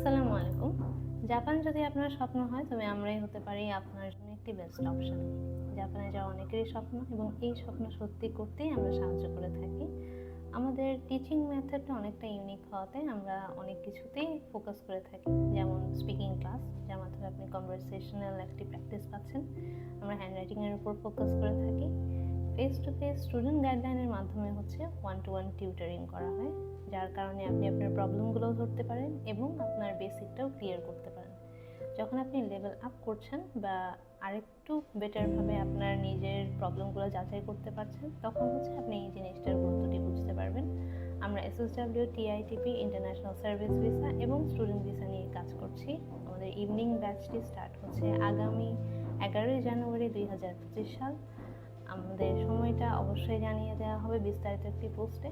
আসসালামু আলাইকুম। জাপান যদি আপনার স্বপ্ন হয়, তবে আমরাই হতে পারি আপনার জন্য একটি বেস্ট অপশন জাপানে যাওয়া অনেকেরই স্বপ্ন এবং এই স্বপ্ন সত্যি করতেই আমরা সাহায্য করে থাকি। আমাদের টিচিং মেথডটা অনেকটা ইউনিক হওয়াতে আমরা অনেক কিছুতেই ফোকাস করে থাকি। যেমন স্পিকিং ক্লাস যার মাধ্যমে আপনি কনভারসেশনাল একটি প্র্যাকটিস পাচ্ছেন। আমরা হ্যান্ডরাইটিংয়ের উপর ফোকাস করে থাকি। ফেস টু ফেস স্টুডেন্ট গাইডলাইনের মাধ্যমে হচ্ছে ওয়ান টু ওয়ান টিউটারিং করা হয়, যার কারণে আপনি আপনার প্রবলেমগুলোও ধরতে পারেন এবং আপনার বেসিকটাও ক্লিয়ার করতে পারেন। যখন আপনি লেভেল আপ করছেন বা আরেকটু বেটারভাবে আপনার নিজের প্রবলেমগুলো যাচাই করতে পারছেন, তখন হচ্ছে আপনি এই জিনিসটার গুরুত্বটি বুঝতে পারবেন। আমরা SSW TITP international service visa এবং স্টুডেন্ট ভিসা নিয়ে কাজ করছি। আমাদের ইভিনিং ব্যাচটি স্টার্ট হচ্ছে আগামী এগারোই জানুয়ারি দুই হাজার পঁচিশ সাল। আমাদের সময়টা অবশ্যই জানিয়ে দেওয়া হবে বিস্তারিত একটি পোস্টে।